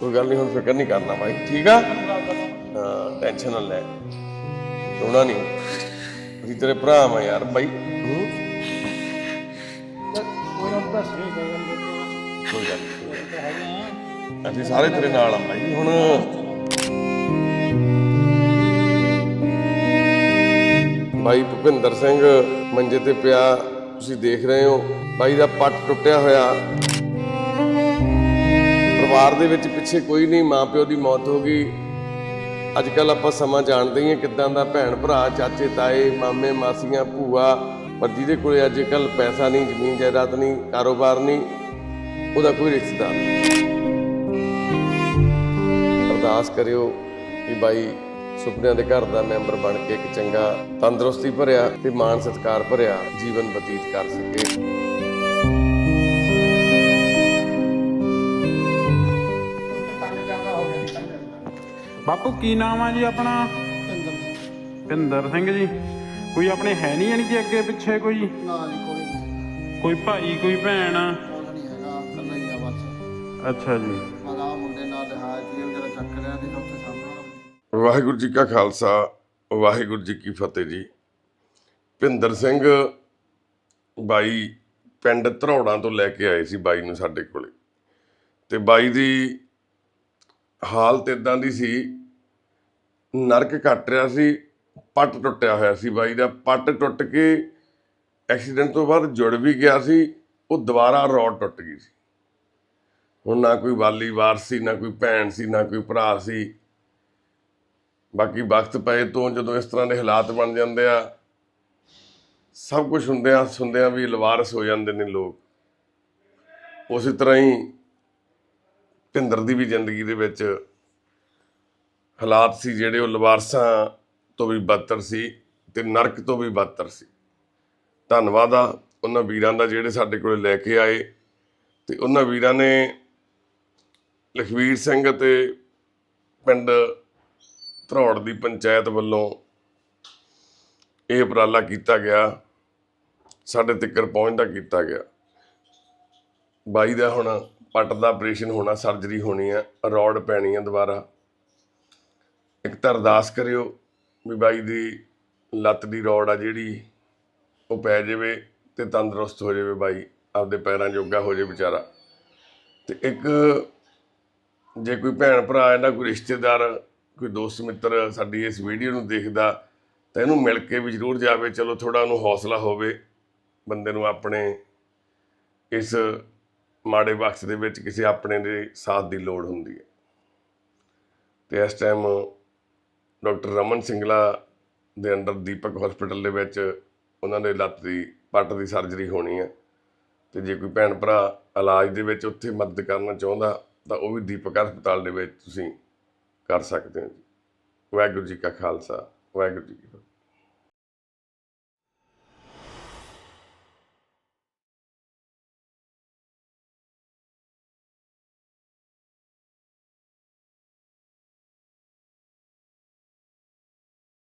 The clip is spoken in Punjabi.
ਕੋਈ ਗੱਲ ਨਹੀਂ, ਹੁਣ ਫਿਕਰ ਨਹੀਂ ਕਰਨਾ ਬਾਈ ਠੀਕ ਆ? ਹਾਂ ਟੈਨਸ਼ਨ ਨਾ ਲੈ। ਰੋਣਾ ਨਹੀਂ। ਅਸੀਂ ਤੇਰੇ ਭਰਾ ਆ ਯਾਰ ਬਾਈ। ਕੋਈ ਗੱਲ ਕੋਈ ਅਸੀਂ ਸਾਰੇ ਤੇਰੇ ਨਾਲ ਆ ਬਾਈ ਹੁਣ। ਬਾਈ ਭੁਪਿੰਦਰ ਸਿੰਘ ਮੰਜੇ ਤੇ ਪਿਆ, ਤੁਸੀਂ ਦੇਖ ਰਹੇ ਹੋ ਬਾਈ ਦਾ ਪੱਟ ਟੁੱਟਿਆ ਹੋਇਆ। ਪਰਿਵਾਰ ਦੇ ਵਿੱਚ ਪਿੱਛੇ ਕੋਈ ਨਹੀਂ, ਮਾਪਿਓ ਦੀ ਮੌਤ ਹੋ ਗਈ। ਅੱਜ ਕੱਲ ਆਪਾਂ ਸਮਾਂ ਜਾਣਦੇ ਹੀ ਹਾਂ ਕਿੱਦਾਂ ਦਾ ਭੈਣ ਭਰਾ, ਚਾਚੇ, ਤਾਏ, ਮਾਮੇ, ਮਾਸੀਆਂ, ਭੂਆ, ਪਰ ਜਿਹਦੇ ਕੋਲੇ ਅੱਜ ਕੱਲ ਪੈਸਾ ਨਹੀਂ, ਜ਼ਮੀਨ ਜਾਇਦਾਦ ਨਹੀਂ, ਕਾਰੋਬਾਰ ਨਹੀਂ, ਉਹਦਾ ਕੋਈ ਰਿਸ਼ਤੇਦਾਰ ਅਰਦਾਸ ਕਰਿਓ ਕਿ ਬਾਈ ਸੁਪਨਿਆਂ ਦੇ ਘਰ ਦਾ ਮੈਂਬਰ ਬਣ ਕੇ ਇੱਕ ਚੰਗਾ ਤੰਦਰੁਸਤੀ ਭਰਿਆ ਤੇ ਮਾਣ ਸਤਿਕਾਰ ਭਰਿਆ ਜੀਵਨ ਬਤੀਤ ਕਰ ਸਕੇ। ਬਾਪੂ ਕੀ ਨਾਮ ਆ ਜੀ ਆਪਣਾ? ਭਿੰਦਰ ਸਿੰਘ ਜੀ। ਕੋਈ ਆਪਣੇ ਹੈ ਨਹੀਂ ਯਾਨੀ ਕਿ ਅੱਗੇ ਪਿੱਛੇ ਕੋਈ? ਨਾ ਜੀ ਕੋਈ ਨਹੀਂ। ਕੋਈ ਭਾਈ ਕੋਈ ਭੈਣ? ਕੋਲ ਨਹੀਂ ਹੈਗਾ ਇਕੱਲਾ ਹੀ ਆ ਬਸ। ਅੱਛਾ ਜੀ। ਮਗਾ ਮੁੰਡੇ ਨਾਲ ਰਿਹਾ ਜੀ ਉਹ ਜਿਹੜਾ ਚੱਕ ਰਿਹਾ ਨਹੀਂ ਤਾਂ ਉੱਥੇ ਸਾਹਮਣੇ। ਵਾਹਿਗੁਰੂ ਜੀ ਕਾ ਖਾਲਸਾ ਵਾਹਿਗੁਰੂ ਜੀ ਕੀ ਫਤਿਹ ਜੀ। ਭਿੰਦਰ ਸਿੰਘ ਬਾਈ ਪਿੰਡ ਧਰੌੜਾਂ ਤੋਂ ਲੈ ਕੇ ਆਏ ਸੀ ਬਾਈ ਨੂੰ ਸਾਡੇ ਕੋਲੇ। ਤੇ ਬਾਈ ਦੀ ਹਾਲਤ ਇਦਾਂ ਦੀ ਸੀ, ਨਰਕ ਕੱਟ ਰਿਹਾ ਸੀ, ਪੱਟ ਟੁੱਟਿਆ ਹੋਇਆ ਸੀ ਬਾਈ ਦਾ, ਪੱਟ ਟੁੱਟ ਕੇ ਐਕਸੀਡੈਂਟ ਤੋਂ ਬਾਅਦ ਜੁੜ ਵੀ ਗਿਆ ਸੀ, ਉਹ ਦੁਬਾਰਾ ਰੋਡ ਟੁੱਟ ਗਈ ਸੀ। ਹੁਣ ਨਾ ਕੋਈ ਵਾਲੀ ਵਾਰ ਸੀ, ਨਾ ਕੋਈ ਭੈਣ ਸੀ, ਨਾ ਕੋਈ ਭਰਾ ਸੀ। ਬਾਕੀ ਵਕਤ ਪਏ ਤੋਂ ਜਦੋਂ ਇਸ ਤਰ੍ਹਾਂ ਦੇ ਹਾਲਾਤ ਬਣ ਜਾਂਦੇ ਆ, ਸਭ ਕੁਝ ਹੁੰਦਿਆਂ ਸੁਣਦਿਆਂ ਵੀ ਲਵਾਰਸ ਹੋ ਜਾਂਦੇ ਨੇ ਲੋਕ। ਉਸੇ ਤਰ੍ਹਾਂ ਹੀ ਭਿੰਦਰ ਦੀ ਵੀ ਜ਼ਿੰਦਗੀ ਦੇ ਵਿੱਚ ਹਾਲਾਤ ਸੀ ਜਿਹੜੇ ਉਹ ਲਵਾਰਸਾਂ ਤੋਂ ਵੀ ਬਦਤਰ ਸੀ ਤੇ ਨਰਕ ਤੋਂ ਵੀ ਬਦਤਰ ਸੀ। ਧੰਨਵਾਦ ਆ ਉਹਨਾਂ ਵੀਰਾਂ ਦਾ ਜਿਹੜੇ ਸਾਡੇ ਕੋਲੇ ਲੈ ਕੇ ਆਏ ਤੇ ਉਹਨਾਂ ਵੀਰਾਂ ਨੇ ਲਖਵੀਰ ਸਿੰਘ ਅਤੇ ਪਿੰਡ ਧਰੌੜ ਦੀ ਪੰਚਾਇਤ ਵੱਲੋਂ ਇਹ ਉਪਰਾਲਾ ਕੀਤਾ ਗਿਆ, ਸਾਡੇ ਤੱਕਰ ਪਹੁੰਚਦਾ ਕੀਤਾ ਗਿਆ। ਬਾਈ ਦਾ ਹੁਣ ਪੱਟ ਦਾ ਆਪਰੇਸ਼ਨ ਹੋਣਾ, ਸਰਜਰੀ ਹੋਣੀ ਆ, ਰੋਡ ਪੈਣੀ ਆ ਦੁਬਾਰਾ। ਇੱਕ ਤਾਂ ਅਰਦਾਸ ਕਰਿਓ ਵੀ ਬਾਈ ਦੀ ਲੱਤ ਦੀ ਰੋਡ ਆ ਜਿਹੜੀ, ਉਹ ਪੈ ਜਾਵੇ ਤੇ ਤੰਦਰੁਸਤ ਹੋ ਜਾਵੇ ਬਾਈ, ਆਪਦੇ ਪੈਰਾਂ ਜੋਗਾ ਹੋ ਜਾਵੇ ਵਿਚਾਰਾ। ਤੇ ਇੱਕ ਜੇ ਕੋਈ ਭੈਣ ਭਰਾ ਇਹਦਾ ਕੋਈ ਰਿਸ਼ਤੇਦਾਰ, ਕੋਈ ਦੋਸਤ ਮਿੱਤਰ ਸਾਡੀ ਇਸ ਵੀਡੀਓ ਨੂੰ ਦੇਖਦਾ, ਤਾਂ ਇਹਨੂੰ ਮਿਲ ਕੇ ਵੀ ਜ਼ਰੂਰ ਜਾਵੇ। ਚਲੋ ਥੋੜਾ ਉਹਨੂੰ ਹੌਸਲਾ ਹੋਵੇ, ਬੰਦੇ ਨੂੰ ਆਪਣੇ ਇਸ ਮਾੜੇ ਵਕਤ ਦੇ ਵਿੱਚ ਕਿਸੇ ਆਪਣੇ ਦੇ ਸਾਥ ਦੀ ਲੋੜ ਹੁੰਦੀ ਹੈ। ਤੇ ਇਸ ਟਾਈਮ ਡਾਕਟਰ ਰਮਨ ਸਿੰਗਲਾ ਦੇ ਅੰਡਰ ਦੀਪਕ ਹਸਪੀਟਲ ਦੇ ਵਿੱਚ ਉਹਨਾਂ ਦੇ ਲੱਤ ਦੀ, ਪੱਟ ਦੀ ਸਰਜਰੀ ਹੋਣੀ ਹੈ। ਤੇ ਜੇ ਕੋਈ ਭੈਣ ਭਰਾ ਇਲਾਜ ਦੇ ਵਿੱਚ ਉੱਥੇ ਮਦਦ ਕਰਨਾ ਚਾਹੁੰਦਾ, ਤਾਂ ਉਹ ਵੀ ਦੀਪਕ ਹਸਪਤਾਲ ਦੇ ਵਿੱਚ ਤੁਸੀਂ ਕਰ ਸਕਦੇ ਹੋ ਜੀ। ਵਾਹਿਗੁਰੂ ਜੀ ਕਾ ਖਾਲਸਾ, ਵਾਹਿਗੁਰੂ ਜੀ ਕੀ ਫਤਿਹ।